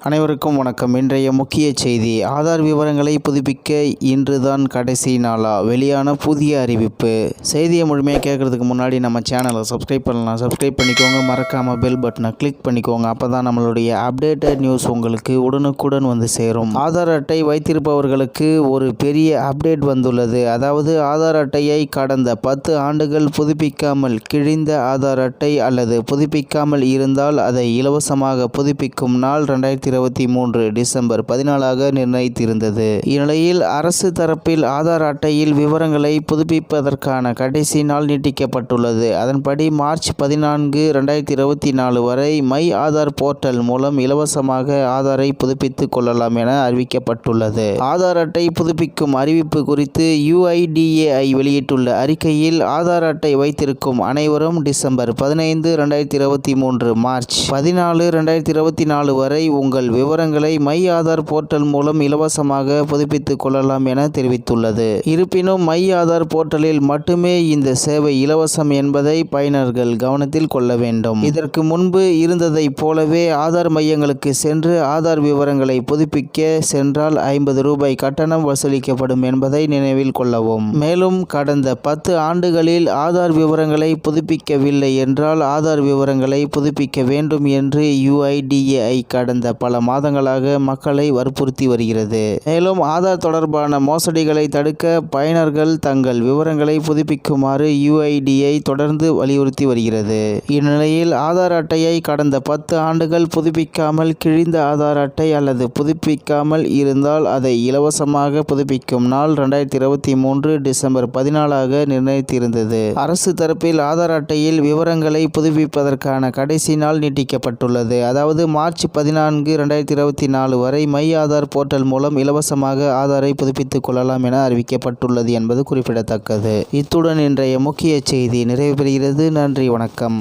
அனைவருக்கும் வணக்கம். இன்றைய முக்கிய செய்தி ஆதார் விவரங்களை புதுப்பிக்க இன்றுதான் கடைசி நாளா? வெளியான புதிய அறிவிப்பு. செய்தியை முழுமையாக கேட்குறதுக்கு முன்னாடி நம்ம சேனலை சப்ஸ்கிரைப் பண்ணலாம். சப்ஸ்கிரைப் பண்ணிக்கோங்க. மறக்காமல் பெல் பட்டனை கிளிக் பண்ணிக்கோங்க. அப்போ தான் நம்மளுடைய அப்டேட்டட் நியூஸ் உங்களுக்கு உடனுக்குடன் வந்து சேரும். ஆதார் அட்டை வைத்திருப்பவர்களுக்கு ஒரு பெரிய அப்டேட் வந்துள்ளது. அதாவது ஆதார் அட்டையை கடந்த பத்து ஆண்டுகள் புதுப்பிக்காமல் கிழிந்த ஆதார் அட்டை அல்லது புதுப்பிக்காமல் இருந்தால் அதை இலவசமாக புதுப்பிக்கும் நாள் ரெண்டாயிரத்தி இருபத்தி மூன்று டிசம்பர் பதினாலாக நிர்ணயித்திருந்தது. இந்நிலையில் அரசு தரப்பில் ஆதார் அட்டையில் விவரங்களை புதுப்பிப்பதற்கான கடைசி நாள் நீட்டிக்கப்பட்டுள்ளது. அதன்படி மார்ச் பதினான்கு ரெண்டாயிரத்தி இருபத்தி நாலு வரை மை ஆதார் போர்ட்டல் மூலம் இலவசமாக ஆதாரை புதுப்பித்துக் கொள்ளலாம் என அறிவிக்கப்பட்டுள்ளது. ஆதார் அட்டை புதுப்பிக்கும் அறிவிப்பு குறித்து யுஐடிஏஐ வெளியிட்டுள்ள அறிக்கையில் ஆதார் அட்டை வைத்திருக்கும் அனைவரும் டிசம்பர் பதினைந்து ரெண்டாயிரத்தி இருபத்தி மூன்று மார்ச் பதினாலு ரெண்டாயிரத்தி இருபத்தி நாலு வரை உங்கள் விவரங்களை மை ஆதார் போர்ட்டல் மூலம் இலவசமாக புதுப்பித்துக் கொள்ளலாம் என தெரிவித்துள்ளது. இருப்பினும் மை ஆதார் போர்ட்டலில் மட்டுமே இந்த சேவை இலவசம் என்பதை பயனர்கள் கவனத்தில் கொள்ள வேண்டும். இதற்கு முன்பு இருந்ததைப் போலவே ஆதார் மையங்களுக்கு சென்று ஆதார் விவரங்களை புதுப்பிக்க சென்றால் ஐம்பது ரூபாய் கட்டணம் வசூலிக்கப்படும் என்பதை நினைவில் கொள்ளவும். மேலும் கடந்த பத்து ஆண்டுகளில் ஆதார் விவரங்களை புதுப்பிக்கவில்லை என்றால் ஆதார் விவரங்களை புதுப்பிக்க வேண்டும் என்று யுஐடிஏஐ கடந்த பல மாதங்களாக மக்களை வற்புறுத்தி வருகிறது. மேலும் ஆதார் தொடர்பான மோசடிகளை தடுக்க பயனர்கள் தங்கள் விவரங்களை புதுப்பிக்குமாறு யுஐடிஐ தொடர்ந்து வலியுறுத்தி வருகிறது. இந்நிலையில் ஆதார் அட்டையை கடந்த பத்து ஆண்டுகள் புதுப்பிக்காமல் கிழிந்த ஆதார் அட்டை அல்லது புதுப்பிக்காமல் இருந்தால் அதை இலவசமாக புதுப்பிக்கும் நாள் ரெண்டாயிரத்தி இருபத்தி மூன்று டிசம்பர் பதினாலாக நிர்ணயித்திருந்தது. அரசு தரப்பில் ஆதார் அட்டையில் விவரங்களை புதுப்பிப்பதற்கான கடைசி நாள் நீட்டிக்கப்பட்டுள்ளது. அதாவது மார்ச் பதினான்கு ரெண்டாயிரத்தி இருபத்தி நாலு வரை மை ஆதார் போர்ட்டல் மூலம் இலவசமாக ஆதாரை புதுப்பித்துக் கொள்ளலாம் என அறிவிக்கப்பட்டுள்ளது என்பது குறிப்பிடத்தக்கது. இத்துடன் இன்றைய முக்கிய செய்தி நிறைவு பெறுகிறது நன்றி வணக்கம்.